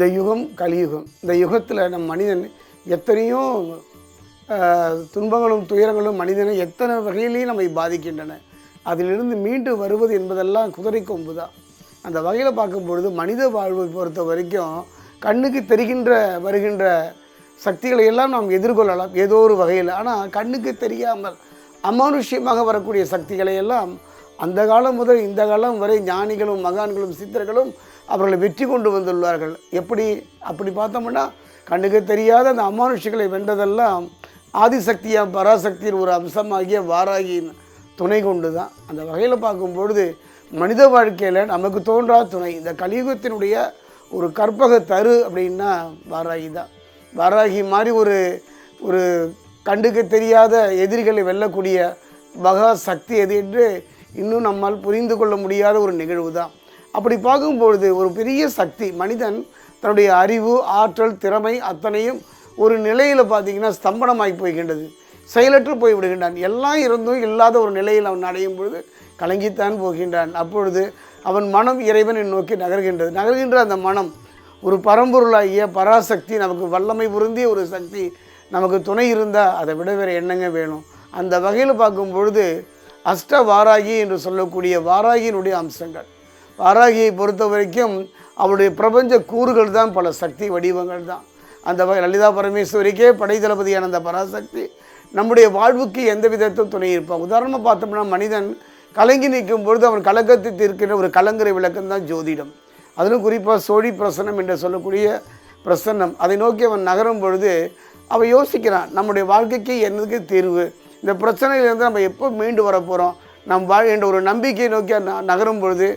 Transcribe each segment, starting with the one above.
இந்த யுகம் கலியுகம். இந்த யுகத்தில் நம் மனிதன் எத்தனையோ துன்பங்களும் துயரங்களும் மனிதனை எத்தனை வகையிலையும் நம்மை பாதிக்கின்றன. அதிலிருந்து மீண்டு வருவது என்பதெல்லாம் குதிரை கொம்பு தான் அந்த வகையில் பார்க்கும் பொழுது மனித வாழ்வை பொறுத்த வரைக்கும் கண்ணுக்கு தெரிகின்ற வருகின்ற சக்திகளை எல்லாம் நாம் எதிர்கொள்ளலாம் ஏதோ ஒரு வகையில். ஆனால் கண்ணுக்கு தெரியாமல் அமானுஷ்யமாக வரக்கூடிய சக்திகளை எல்லாம் அந்த காலம் முதல் இந்த காலம் வரை ஞானிகளும் மகான்களும் சித்தர்களும் அவர்களை வெற்றி கொண்டு வந்துள்ளார்கள். எப்படி? அப்படி பார்த்தோம்னா கண்ணுக்கு தெரியாத அந்த அமானுஷிகளை வென்றதெல்லாம் ஆதிசக்தியாக பராசக்தியின் ஒரு அம்சமாகிய வாராகியின் துணை கொண்டு தான் அந்த வகையில் பார்க்கும்பொழுது மனித வாழ்க்கையில் நமக்கு தோன்றா துணை. இந்த கலியுகத்தினுடைய ஒரு கற்பக தரு அப்படின்னா வாராகி தான். வாராகி மாதிரி ஒரு ஒரு கண்டுக்கு தெரியாத எதிரிகளை வெல்லக்கூடிய மகா சக்தி எது என்று இன்னும் நம்மால் புரிந்து கொள்ள முடியாத ஒரு நிகழ்வு தான் அப்படி பார்க்கும்பொழுது ஒரு பெரிய சக்தி மனிதன் தன்னுடைய அறிவு ஆற்றல் திறமை அத்தனையும் ஒரு நிலையில் பார்த்தீங்கன்னா ஸ்தம்பனமாகி போய்கின்றது. செயலற்று போய் விடுகின்றான். எல்லாம் இருந்தும் இல்லாத ஒரு நிலையில் அவன் அடையும் பொழுது கலங்கித்தான் போகின்றான். அப்பொழுது அவன் மனம் இறைவனை நோக்கி நகர்கின்றது. நகர்கின்ற அந்த மனம் ஒரு பரம்பொருளாகிய பராசக்தி நமக்கு வல்லமை பொருந்திய ஒரு சக்தி நமக்கு துணை இருந்தால் அதை விட வேறு என்னங்க வேணும்? அந்த வகையில் பார்க்கும் பொழுது அஷ்ட வாராகி என்று சொல்லக்கூடிய வாராகியினுடைய அம்சங்கள். வாராகியை பொறுத்த வரைக்கும் அவருடைய பிரபஞ்ச கூறுகள் தான் பல சக்தி வடிவங்கள் தான். அந்த வகை லலிதா பரமேஸ்வரிக்கே படை தளபதியான அந்த பராசக்தி. நம்முடைய வாழ்வுக்கு எந்த விதத்தில் துணை இருப்பான். உதாரணமாக பார்த்தோம்னா மனிதன் கலங்கி நிற்கும் பொழுது அவன் கலக்கத்தை தீர்க்கின்ற ஒரு கலங்கரை விளக்கம் தான் ஜோதிடம். அதிலும் குறிப்பாக சோழி பிரசன்னம் என்று சொல்லக்கூடிய பிரசன்னம். அதை நோக்கி அவன் நகரும் பொழுது அவன் யோசிக்கிறான் நம்முடைய வாழ்க்கைக்கு என்னதுக்கு தீர்வு? இந்த பிரச்சனையிலேருந்து நம்ம எப்போ மீண்டு வர போகிறோம் நம் வாழ்கின்ற என்ற ஒரு நம்பிக்கையை நோக்கி நகரும் பொழுது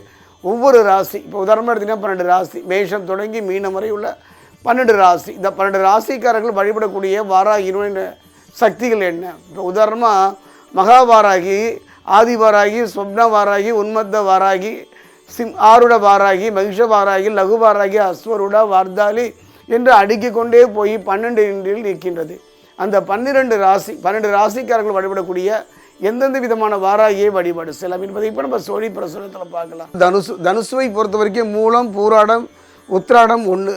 ஒவ்வொரு ராசி இப்போ உதாரணமாக எடுத்தீங்கன்னா பன்னெண்டு ராசி மேஷம் தொடங்கி மீனம் வரை உள்ள பன்னெண்டு ராசி. இந்த பன்னெண்டு ராசிக்காரர்கள் வழிபடக்கூடிய வாராகினுடைய சக்திகள் என்ன? இப்போ உதாரணமாக மகாவாராகி ஆதிவாராகி சொப்ன வாராகி உன்மத்த வாராகி சிம் ஆருட வாராகி மகிஷ வாராகி லகு வாராகி அஸ்வருட வார்தாலி என்று அடுக்கிக் கொண்டே போய் பன்னெண்டு இன்றில் நிற்கின்றது. அந்த பன்னிரெண்டு ராசி பன்னெண்டு ராசிக்காரர்கள் வழிபடக்கூடிய எந்தெந்த விதமான வாராகியை வழிபாடு செல்லாம் என்பதை இப்போ நம்ம சோழி பிரசுரத்தில் பார்க்கலாம். தனுசு தனுசுவை பொறுத்த வரைக்கும் மூலம் பூராடம் உத்திராடம் ஒன்று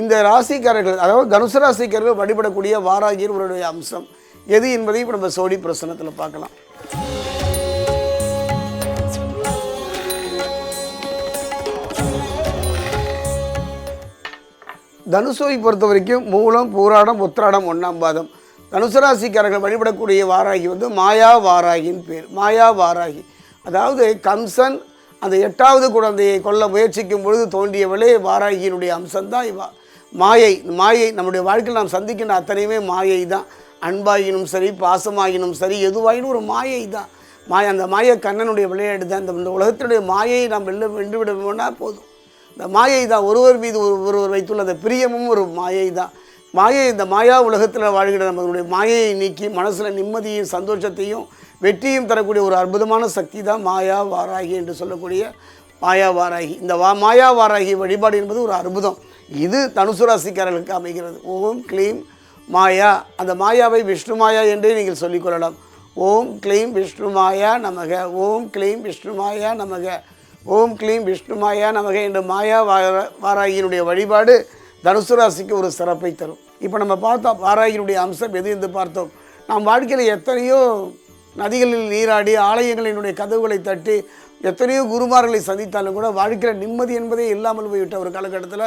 இந்த ராசிக்காரர்கள் அதாவது தனுசு ராசிக்காரர்கள் வழிபடக்கூடிய வாராகியின் உங்களுடைய அம்சம் எது என்பதை இப்போ நம்ம சோழி பிரசனத்தில் பார்க்கலாம். தனுசுவை பொறுத்த வரைக்கும் மூலம் பூராடம் உத்திராடம் ஒன்றாம் பாதம். தனுசு ராசிக்காரர்கள் வழிபடக்கூடிய வாராகி வந்து மாயா வாராகின்னு பேர். மாயா வாராகி. அதாவது கம்சன் அந்த எட்டாவது குழந்தையை கொல்ல முயற்சிக்கும் பொழுது தோன்றியவளே வாராகியினுடைய அம்சம்தான் இவா. மாயை மாயை நம்முடைய வாழ்க்கையில் நாம் சந்திக்கின்ற அத்தனையுமே மாயை தான் அன்பாகினும் சரி பாசமாகினும் சரி எதுவாயினும் ஒரு மாயை தான் மாய அந்த மாய கண்ணனுடைய விளையாட்டு தான் இந்த இந்த உலகத்தினுடைய மாயையை நாம் வெல்ல வென்று விட போதும். இந்த மாயை தான் ஒருவர் மீது ஒரு ஒருவர் வைத்துள்ள அந்த பிரியமும் ஒரு மாயை தான் மாயை இந்த மாயா உலகத்தில் வாழ்கிற நம்மளுடைய மாயையை நீக்கி மனசில் நிம்மதியும் சந்தோஷத்தையும் வெற்றியும் தரக்கூடிய ஒரு அற்புதமான சக்தி தான் மாயா வாராகி என்று சொல்லக்கூடிய மாயா வாராகி. இந்த வா மாயா வாராகி வழிபாடு என்பது ஒரு அற்புதம். இது தனுசு ராசிக்காரர்களுக்கு அமைகிறது. ஓம் க்ளீம் மாயா. அந்த மாயாவை விஷ்ணு மாயா என்றே நீங்கள் சொல்லிக்கொள்ளலாம் ஓம் க்ளீம் விஷ்ணு மாயா நமக. ஓம் க்ளீம் விஷ்ணு மாயா நமக. ஓம் க்ளீம் விஷ்ணு மாயா நமக என்ற மாயா வார வாராகியினுடைய வழிபாடு தனுசு ராசிக்கு ஒரு சிறப்பை தரும். இப்போ நம்ம பார்த்தோம் வாராகியினுடைய அம்சம் எது என்று பார்த்தோம். நாம் வாழ்க்கையில் எத்தனையோ நதிகளில் நீராடி ஆலயங்களினுடைய கதவுகளை தட்டி எத்தனையோ குருமார்களை சந்தித்தாலும் கூட வாழ்க்கையில் நிம்மதி என்பதே இல்லாமல் போய்விட்ட ஒரு காலகட்டத்தில்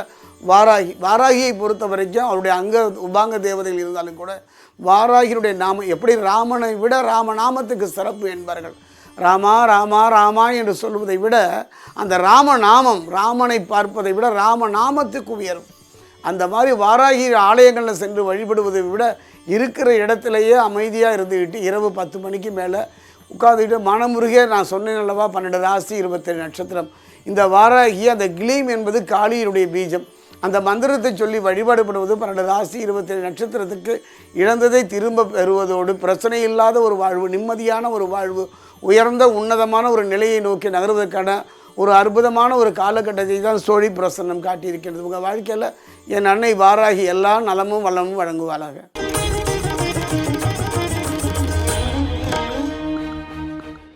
வாராகி வாராகியை பொறுத்த வரைக்கும் அவருடைய அங்க உபாங்க தேவதைகள் இருந்தாலும் கூட வாராகியினுடைய நாமம் எப்படி ராமனை விட ராமநாமத்துக்கு சிறப்பு என்பார்கள். ராமா ராமா ராமா என்று சொல்வதை விட அந்த ராமநாமம் ராமனை பார்ப்பதை விட ராமநாமத்துக்கு உயரும். அந்த மாதிரி வாராகி ஆலயங்களில் சென்று வழிபடுவதை விட இருக்கிற இடத்துலையே அமைதியாக இருந்துக்கிட்டு இரவு பத்து மணிக்கு மேலே உட்காந்துக்கிட்டு மனமுருகே நான் சொன்னேன் அல்லவா? பன்னெண்டு ராசி இருபத்தேழு நட்சத்திரம். இந்த வாராகி அந்த கிளீம் என்பது காளியினுடைய பீஜம். அந்த மந்திரத்தை சொல்லி வழிபாடுபடுவது பன்னெண்டு ராசி இருபத்தேழு நட்சத்திரத்துக்கு இழந்ததை திரும்ப பெறுவதோடு பிரச்சனை இல்லாத ஒரு வாழ்வு நிம்மதியான ஒரு வாழ்வு உயர்ந்த உன்னதமான ஒரு நிலையை நோக்கி நகர்வதற்கான ஒரு அற்புதமான ஒரு காலகட்டத்தை தான் சோழி பிரசன்னம் காட்டியிருக்கிறது. உங்கள் வாழ்க்கையில் என் அன்னை வாராகி எல்லா நலமும் வளமும் வழங்குவாளாக.